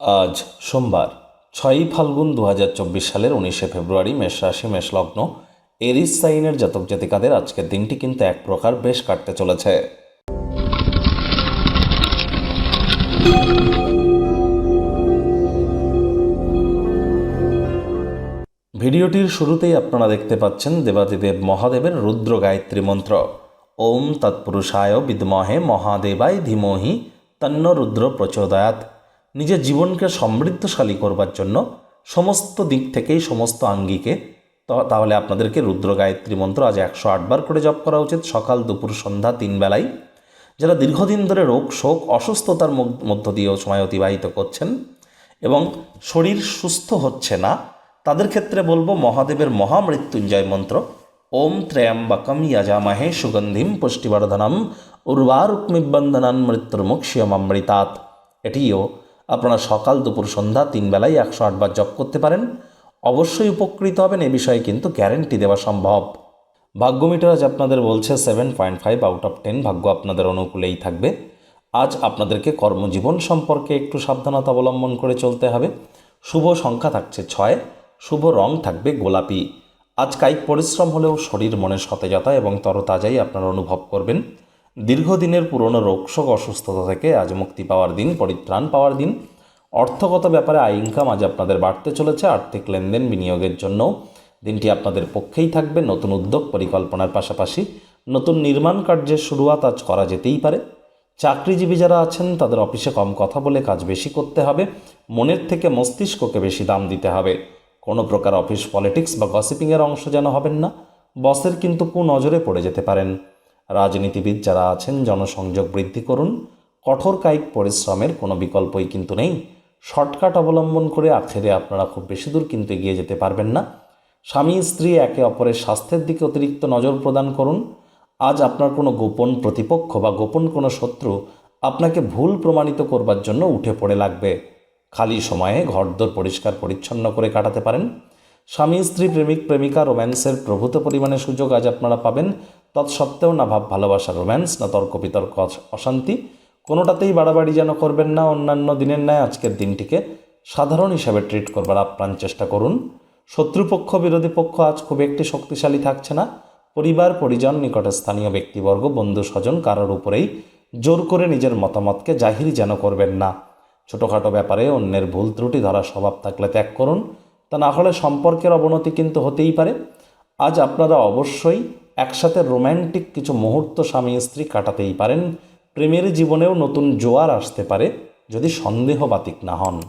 আজ সোমবার, ছয়ই ফাল্গুন দু সালের উনিশে ফেব্রুয়ারি মেষ রাশি, মেষ লগ্ন। এরিস সাইনের জাতক জাতিকাদের আজকের দিনটি কিন্তু এক প্রকার বেশ কাটতে চলেছে। ভিডিওটির শুরুতেই আপনারা দেখতে পাচ্ছেন দেবাদিদেব মহাদেবের রুদ্র গায়ত্রী মন্ত্র। ওম তৎপুরুষায় বিদ্মহে মহাদেবায় ধীমহি তন্ন রুদ্র প্রচোদয়াত নিজের জীবনকে সমৃদ্ধশালী করবার জন্য সমস্ত দিক থেকেই সমস্ত আঙ্গিকে তাহলে আপনাদেরকে রুদ্র গায়ত্রী মন্ত্র আজ একশো আটবার করে জপ করা উচিত। সকাল, দুপুর, সন্ধ্যা, তিন বেলায় যারা দীর্ঘদিন ধরে রোগ, শোক, অসুস্থতার মধ্য- দিয়েও সময় অতিবাহিত করছেন এবং শরীর সুস্থ হচ্ছে না, তাদের ক্ষেত্রে বলব মহাদেবের মহামৃত্যুঞ্জয় মন্ত্র, ওম ত্রয়ম্বকম যজামহে সুগন্ধিম পুষ্টিবর্ধনম, উর্বারুক্মিবন্ধনান মৃত্যুর মুক্ষিয়মৃতাৎ এটিও আপনারা সকাল দুপুর সন্ধ্যা তিন বেলায় একশো আটবার জপ করতে পারেন। অবশ্যই উপকৃত হবেন, এ বিষয়ে কিন্তু গ্যারেন্টি দেওয়া সম্ভব। ভাগ্য মিটার আজ আপনাদের বলছে seven point five out of ten ভাগ্য আপনাদের অনুকূলেই থাকবে। আজ আপনাদেরকে কর্মজীবন সম্পর্কে একটু সাবধানতা অবলম্বন করে চলতে হবে। শুভ সংখ্যা থাকছে ছয়, শুভ রং থাকবে গোলাপি। আজ কায়িক পরিশ্রম হলেও শরীর মনে সতেজতা এবং তরতাজাই আপনারা অনুভব করবেন। দীর্ঘদিনের পুরনো রোগশোক অসুস্থতা থেকে আজ মুক্তি পাওয়ার দিন, পরিত্রাণ পাওয়ার দিন। অর্থগত ব্যাপারে আয় ইনকাম আজ আপনাদের বাড়তে চলেছে। আর্থিক লেনদেন বিনিয়োগের জন্য দিনটি আপনাদের পক্ষেই থাকবে। নতুন উদ্যোগ পরিকল্পনার পাশাপাশি নতুন নির্মাণ কার্যের শুরুয়াত আজ করা যেতেই পারে। চাকরিজীবী যারা আছেন, তাদের অফিসে কম কথা বলে কাজ বেশি করতে হবে। মনের থেকে মস্তিষ্ককে বেশি দাম দিতে হবে। কোনো প্রকার অফিস পলিটিক্স বা গসিপিংয়ের অংশ যেন হবেন না। বসের কিন্তু কুনজরে পড়ে যেতে পারেন। রাজনীতিবিদ যারা আছেন, জনসংযোগ বৃদ্ধি করুন। কঠোর কায়িক পরিশ্রমের কোনো বিকল্পই কিন্তু নেই। শর্টকাট অবলম্বন করে আখেরে আপনারা খুব বেশি দূর কিন্তু এগিয়ে যেতে পারবেন না। স্বামী, স্ত্রী একে অপরের স্বাস্থ্যের দিকে অতিরিক্ত নজর প্রদান করুন। আজ আপনার কোনো গোপন প্রতিপক্ষ বা গোপন কোনো শত্রু আপনাকে ভুল প্রমাণিত করবার জন্য উঠে পড়ে লাগবে। খালি সময়ে ঘরদোর পরিষ্কার পরিচ্ছন্ন করে কাটাতে পারেন। স্বামী, স্ত্রী, প্রেমিক, প্রেমিকা, রোম্যান্সের প্রভূত পরিমাণে সুযোগ আজ আপনারা পাবেন। তৎসত্ত্বেও না ভাব ভালোবাসা, রোম্যান্স, না তর্ক বিতর্ক অশ- অশান্তি। কোনোটাতেই বাড়াবাড়ি যেন করবেন না, অন্যান্য দিনের ন্যায় আজকের দিনটিকে সাধারণ হিসাবে ট্রিট করবার আপ্রাণ চেষ্টা করুন। শত্রুপক্ষ, বিরোধী পক্ষ আজ খুব একটি শক্তিশালী থাকছে না। পরিবার, পরিজন, নিকটে স্থানীয় ব্যক্তিবর্গ, বন্ধু, স্বজন কারোর উপরেই জোর করে নিজের মতামতকে জাহির যেন করবেন না। ছোটোখাটো ব্যাপারে অন্যের ভুল, ত্রুটি ধরার স্বভাব থাকলে ত্যাগ করুন। তা না হলে সম্পর্কের অবনতি কিন্তু হতেই পারে। আজ আপনারা অবশ্যই একসাথে রোম্যান্টিক কিছু মুহূর্ত স্বামী স্ত্রী কাটাতেই পারেন। প্রেমের জীবনেও নতুন জোয়ার আসতে পারে, যদি সন্দেহবাতিক না হন।